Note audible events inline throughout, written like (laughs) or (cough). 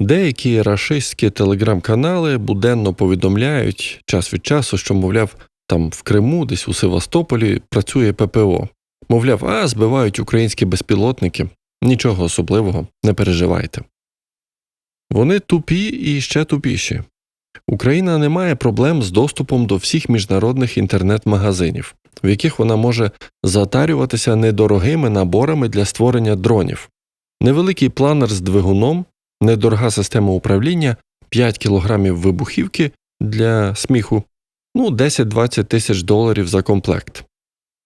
Деякі рашистські телеграм-канали буденно повідомляють час від часу, що, мовляв, там в Криму, десь у Севастополі працює ППО. Мовляв, а збивають українські безпілотники. Нічого особливого, не переживайте. Вони тупі і ще тупіші. Україна не має проблем з доступом до всіх міжнародних інтернет-магазинів, в яких вона може затарюватися недорогими наборами для створення дронів. Невеликий планер з двигуном, недорога система управління, 5 кілограмів вибухівки для сміху, ну 10-20 тисяч доларів за комплект.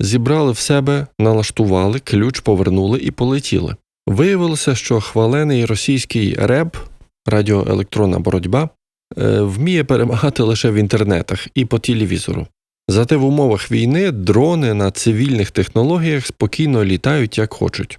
Зібрали в себе, налаштували, ключ повернули і полетіли. Виявилося, що хвалений російський РЕБ, радіоелектронна боротьба, е, вміє перемагати лише в інтернетах і по телевізору. Зате в умовах війни дрони на цивільних технологіях спокійно літають як хочуть.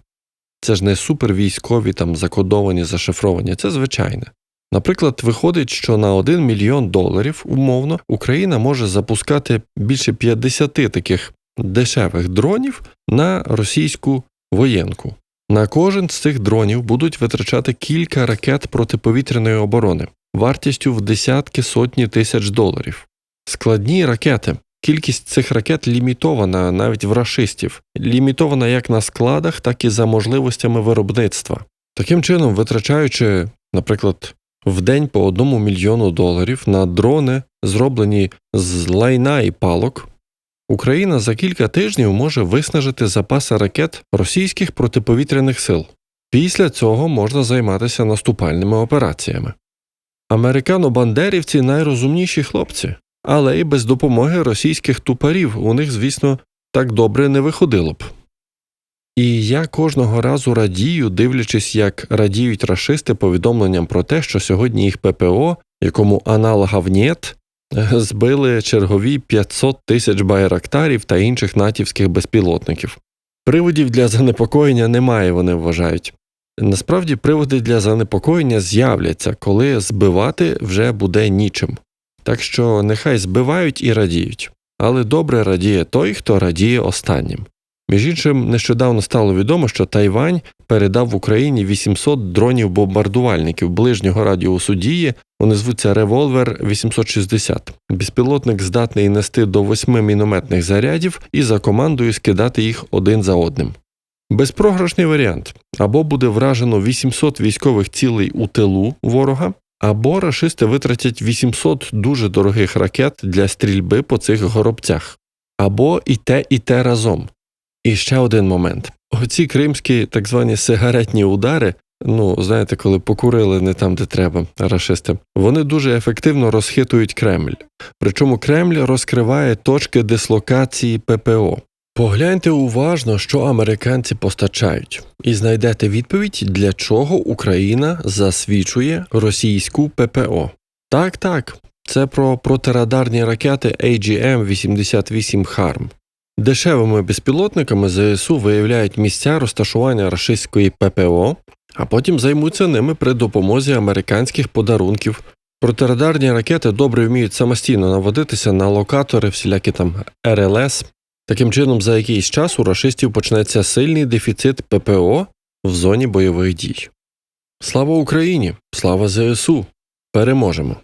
Це ж не супервійськові там закодовані, зашифровані, це звичайне. Наприклад, виходить, що на 1 мільйон доларів умовно Україна може запускати більше 50 таких дешевих дронів на російську воєнку. На кожен з цих дронів будуть витрачати кілька ракет протиповітряної оборони вартістю в десятки сотні тисяч доларів. Складні ракети. Кількість цих ракет лімітована навіть в рашистів, лімітована як на складах, так і за можливостями виробництва. Таким чином, витрачаючи, наприклад, в день по одному мільйону доларів на дрони, зроблені з лайна і палок, Україна за кілька тижнів може виснажити запаси ракет російських протиповітряних сил. Після цього можна займатися наступальними операціями. Американо-бандерівці найрозумніші хлопці, але і без допомоги російських тупарів у них, звісно, так добре не виходило б. І я кожного разу радію, дивлячись, як радіють рашисти повідомленням про те, що сьогодні їх ППО, якому аналогав «нєт», (laughs) збили чергові 500 тисяч байрактарів та інших натівських безпілотників. Приводів для занепокоєння немає, вони вважають. Насправді, приводи для занепокоєння з'являться, коли збивати вже буде нічим. Так що нехай збивають і радіють, але добре радіє той, хто радіє останнім. Між іншим, нещодавно стало відомо, що Тайвань передав в Україні 800 дронів-бомбардувальників ближнього радіусу дії, вони звуться Револьвер 860. Безпілотник здатний нести до 8 мінометних зарядів і за командою скидати їх один за одним. Безпрограшний варіант або буде вражено 800 військових цілей у тилу ворога, або рашисти витратять 800 дуже дорогих ракет для стрільби по цих горобцях, або і те, і те разом. І ще один момент: оці кримські так звані сигаретні удари. Ну, знаєте, коли покурили не там, де треба, рашисти, вони дуже ефективно розхитують Кремль. Причому Кремль розкриває точки дислокації ППО. Погляньте уважно, що американці постачають, і знайдете відповідь, для чого Україна засвічує російську ППО. Так, так, це про протирадарні ракети AGM-88 Харм. Дешевими безпілотниками ЗСУ виявляють місця розташування рашистської ППО, а потім займуться ними при допомозі американських подарунків. Протирадарні ракети добре вміють самостійно наводитися на локатори, всілякі там РЛС. Таким чином, за якийсь час у рашистів почнеться сильний дефіцит ППО в зоні бойових дій. Слава Україні! Слава ЗСУ! Переможемо!